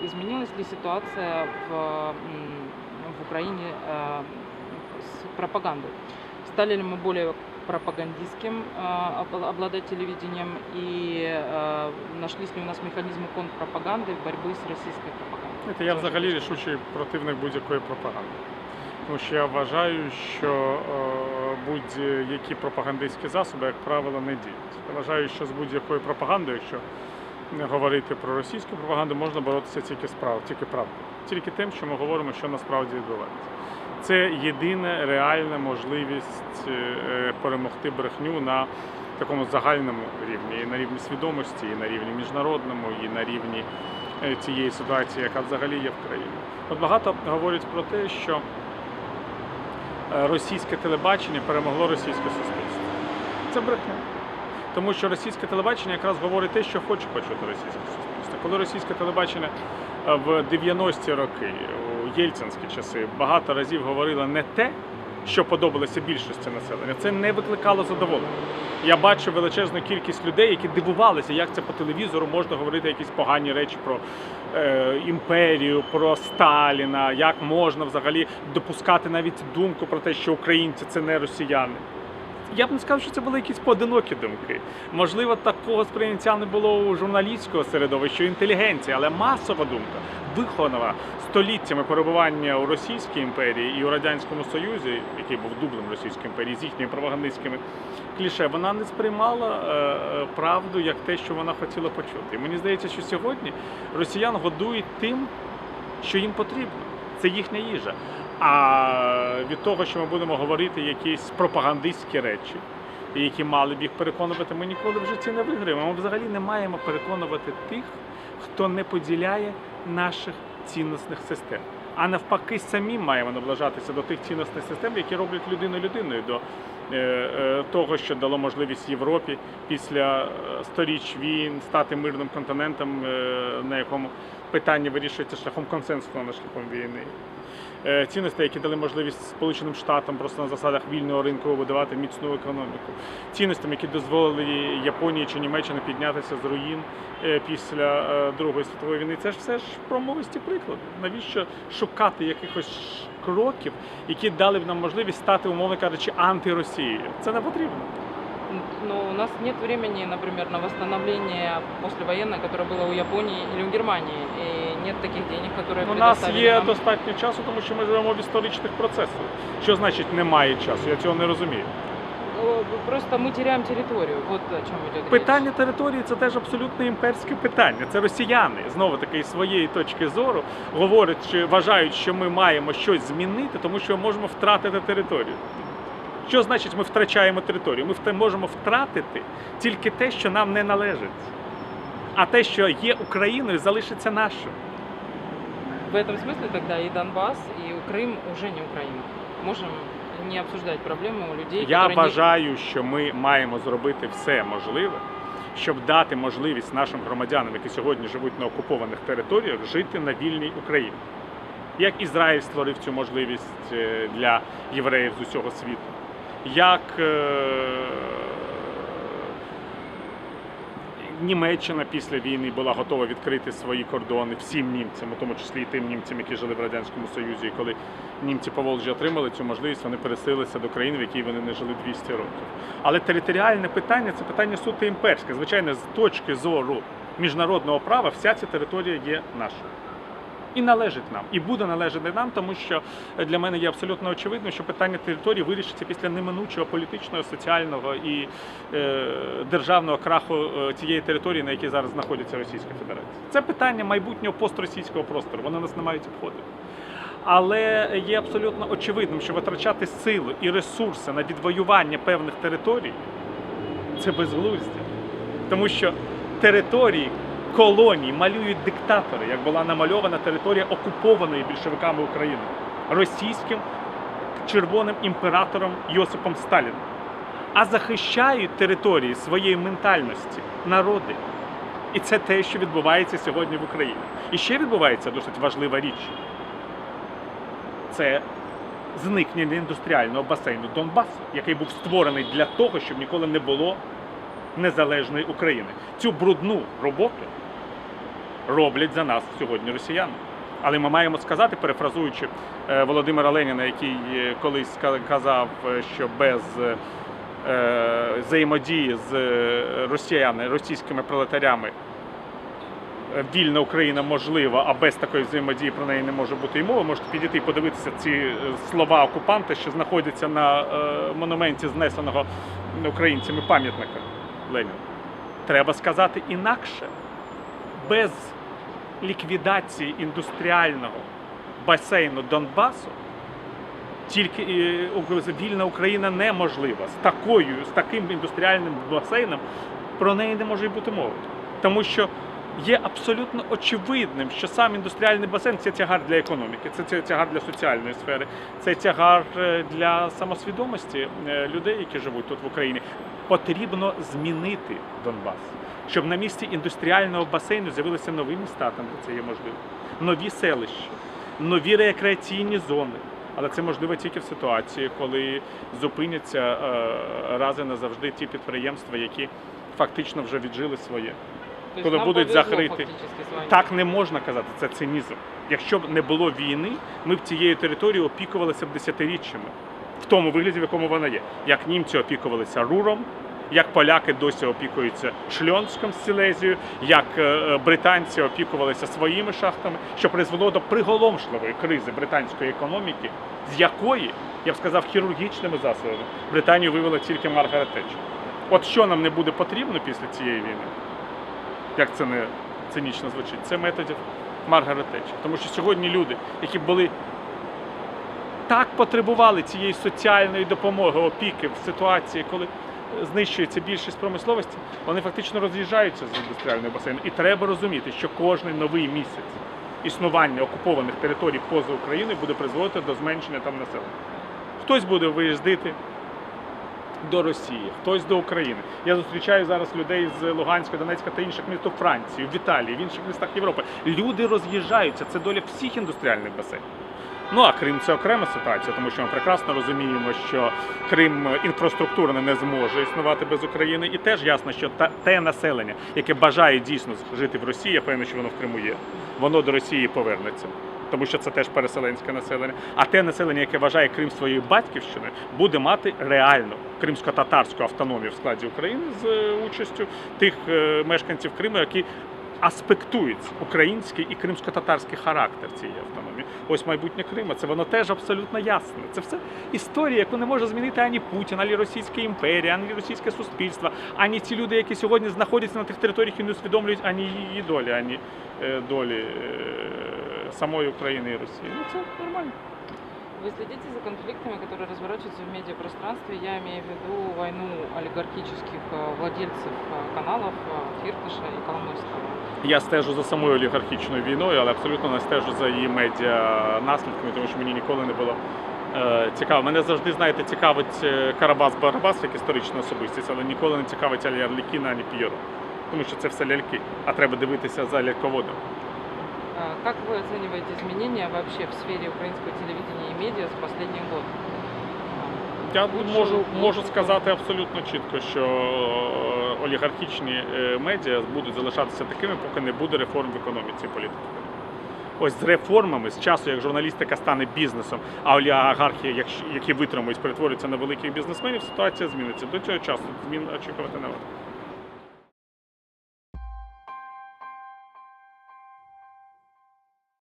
Изменилась ли ситуация в, м, в Украине э, с пропагандой? Стали ли мы более пропагандистским э, обла- обладать телевидением и э, нашлись ли у нас механизмы контрпропаганды борьбы с российской пропагандой? Знаєте, я взагалі рішучий противник будь-якої пропаганди. Тому що я вважаю, що е, будь-які пропагандистські засоби, як правило, не діють. Я вважаю, що з будь-якою пропагандою, якщо не говорити про російську пропаганду, можна боротися тільки справ, тільки правдою. Тільки тим, що ми говоримо, що насправді відбувається. Це єдина реальна можливість е, перемогти брехню на такому загальному рівні, і на рівні свідомості, і на рівні міжнародному, і на рівні е, цієї ситуації, яка взагалі є в країні. От багато говорять про те, що е, російське телебачення перемогло російське суспільство. Це брехня. Тому що російське телебачення якраз говорить те, що хоче почути російське суспільство. Коли російське телебачення е, в 90-ті роки, у єльцинські часи, багато разів говорило не те, що подобалося більшості населення, це не викликало задоволення. Я бачив величезну кількість людей, які дивувалися, як це по телевізору можна говорити якісь погані речі про е, імперію, про Сталіна, як можна взагалі допускати навіть думку про те, що українці це не росіяни. Я б не сказав, що це були якісь поодинокі думки. Можливо, такого сприйняття не було у журналістського середовища, інтелігенції, але масова думка, вихована століттями перебування у Російській імперії і у Радянському Союзі, який був дублем Російської імперії, з їхніми пропагандистськими кліше, вона не сприймала е, е, правду як те, що вона хотіла почути. І мені здається, що сьогодні росіян годують тим, що їм потрібно. Це їхня їжа. А від того, що ми будемо говорити якісь пропагандистські речі, які мали б їх переконувати, ми ніколи в житті не виграємо. Ми взагалі не маємо переконувати тих, хто не поділяє наших цінностних систем. А навпаки, самі маємо наближатися до тих цінностних систем, які роблять людину людиною, до е, е, того, що дало можливість Європі після е, сторіч війн стати мирним континентом, на якому питання вирішується шляхом консенсусу, а не шляхом війни. Е, Цінності, які дали можливість Сполученим Штатам просто на засадах вільного ринку будувати міцну економіку, цінностям, які дозволили Японії чи Німеччині піднятися з руїн е, після е, Другої світової війни. Це ж все ж промовисті приклади. Навіщо шукати якихось кроків, які дали б нам можливість стати, умовно кажучи, антиросією? Це не потрібно Но у нас нет времени, например, на восстановление послевоенное, которое было у Японии или у Германии. И нет таких денег, которые У нас предоставили є нам. достатньо часу, тому що ми живемо в історичних процесах. Що значить немає часу? Я цього не розумію. Ну, Просто мы теряем территорию. Вот о чем идет речь. Питання території це теж абсолютно імперське питання. Це росіяни знову таки із своєї точки зору говорять, що вважають, що ми маємо щось змінити, тому що ми можемо втратити територію. Що значить ми втрачаємо територію? Ми вт- можемо втратити тільки те, що нам не належить. А те, що є Україною, залишиться нашим. В этом смысле тогда и Донбасс, и Крым уже не Украина. Можем не обсуждать проблемы у людей, Я которые не- вважаю, що ми маємо зробити все можливе, щоб дати можливість нашим громадянам, які сьогодні живуть на окупованих територіях, жити на вільній Україні. Як Ізраїль створив цю можливість е, для євреїв з усього світу, як е, Німеччина після війни була готова відкрити свої кордони всім німцям, у тому числі і тим німцям, які жили в радянському союзі. І коли німці по Волжі отримали цю можливість, вони переселилися до країн, в якій вони не жили 200 років. Але територіальне питання це питання суто імперське. Звичайно, з точки зору міжнародного права, вся ця територія є нашою. І належить нам, і буде належати нам, тому що для мене є абсолютно очевидно, що питання території вирішиться після неминучого політичного, соціального і е, державного краху е, цієї території, на якій зараз знаходиться Російська Федерація. Це питання майбутнього постросійського простору. Вони нас не мають обходити. Але є абсолютно очевидним, що витрачати силу і ресурси на відвоювання певних територій це безглуздя. Тому що території колоній малюють диктатори, як була намальована територія окупованої більшовиками України російським червоним імператором Йосипом Сталіном. А захищають території своєї ментальності народи. І це те, що відбувається сьогодні в Україні. І ще відбувається досить важлива річ. Це зникнення індустріального басейну Донбасу, який був створений для того, щоб ніколи не було незалежної України. Цю брудну роботу роблять за нас сьогодні росіяни. Але ми маємо сказати, перефразуючи е, Володимира Леніна, який е, колись казав, е, що без взаємодії з росіяни, російськими пролетарями вільна Україна можлива, а без такої взаємодії про неї не може бути і мови. Можете підійти і подивитися ці слова окупанта, що знаходяться на монументі знесеного українцями пам'ятника Леніна. Треба сказати інакше. Без ліквідації індустріального басейну Донбасу тільки е, вільна Україна неможлива. З такою, з таким індустріальним басейном про неї не може й бути мови. Тому що є абсолютно очевидним, що сам індустріальний басейн це тягар для економіки, це, це тягар для соціальної сфери, це тягар е, для самосвідомості е, людей, які живуть тут в Україні. Потрібно змінити Донбас, щоб на місці індустріального басейну з'явилися нові міста, там де це є можливо, нові селища, нові рекреаційні зони. Але це можливо тільки в ситуації, коли зупиняться е, раз назавжди ті підприємства, які фактично вже віджили своє. То есть Коли будуть закриті. вами. Так не можна казати, це цинізм. Якщо б не було війни, ми б цією територією опікувалися б десятиріччями в тому вигляді, в якому вона є. Як німці опікувалися Руром, як поляки досі опікуються Шльонськом з Сілезією, як е, британці опікувалися своїми шахтами, що призвело до приголомшливої кризи британської економіки, з якої, я б сказав, хірургічними засобами Британію вивела тільки Маргарет Тетчер. От що нам не буде потрібно після цієї війни, як це не цинічно звучить, це методів Маргарет Тетчер. Тому що сьогодні люди, які були так потребували цієї соціальної допомоги, опіки в ситуації, коли знищується більшість промисловості, вони фактично роз'їжджаються з індустріального басейну. І треба розуміти, що кожен новий місяць існування окупованих територій поза Україною буде призводити до зменшення там населення. Хтось буде виїздити до Росії, хтось до України. Я зустрічаю зараз людей з Луганська, Донецька та інших міст у Франції, в Італії, в інших містах Європи. Люди роз'їжджаються. Це доля всіх індустріальних басейнів. Ну а Крим це окрема ситуація, тому що ми прекрасно розуміємо, що Крим інфраструктурно не зможе існувати без України, і теж ясно, що та те населення, яке бажає дійсно жити в Росії, я певний, що воно в Криму є, воно до Росії повернеться. Тому що це теж переселенське населення. А те населення, яке вважає Крим своєю батьківщиною, буде мати реальну кримсько-татарську автономію в складі України з е, участю тих е, мешканців Криму, які аспектують український і кримсько-татарський характер цієї автономії. Ось майбутнє Крима. Це воно теж абсолютно ясне. Це все історія, яку не може змінити ані Путін, ані Російська імперія, ані російське суспільство, ані ті люди, які сьогодні знаходяться на тих територіях і не усвідомлюють ані її долі, ані е, долі е, самої України і Росії. Ну це нормально. Вы следите за конфликтами, которые разворачиваются в медиапространстве. Я имею в виду войну олигархических э, владельцев э, каналов э, Фиртыша и Коломойского. Я стежу за самою олігархічною війною, але абсолютно не стежу за її медіа наслідками, тому що мені ніколи не було е, цікаво. Мене завжди, знаєте, цікавить е, Карабас Барабас як історична особистість, але ніколи не цікавить ані Арлікіна, ані П'єро. Тому що це все ляльки, а треба дивитися за ляльководом. Как вы оцениваете изменения вообще в сфере украинского телевидения и медиа за последний год? Я можу, можу сказати абсолютно чітко, що е, олігархічні е, медіа будуть залишатися такими, поки не буде реформ в економіці і політиці. Ось з реформами, з часу, як журналістика стане бізнесом, а олігархи, які витримують, перетворюються на великих бізнесменів, ситуація зміниться. До цього часу змін очікувати не варто.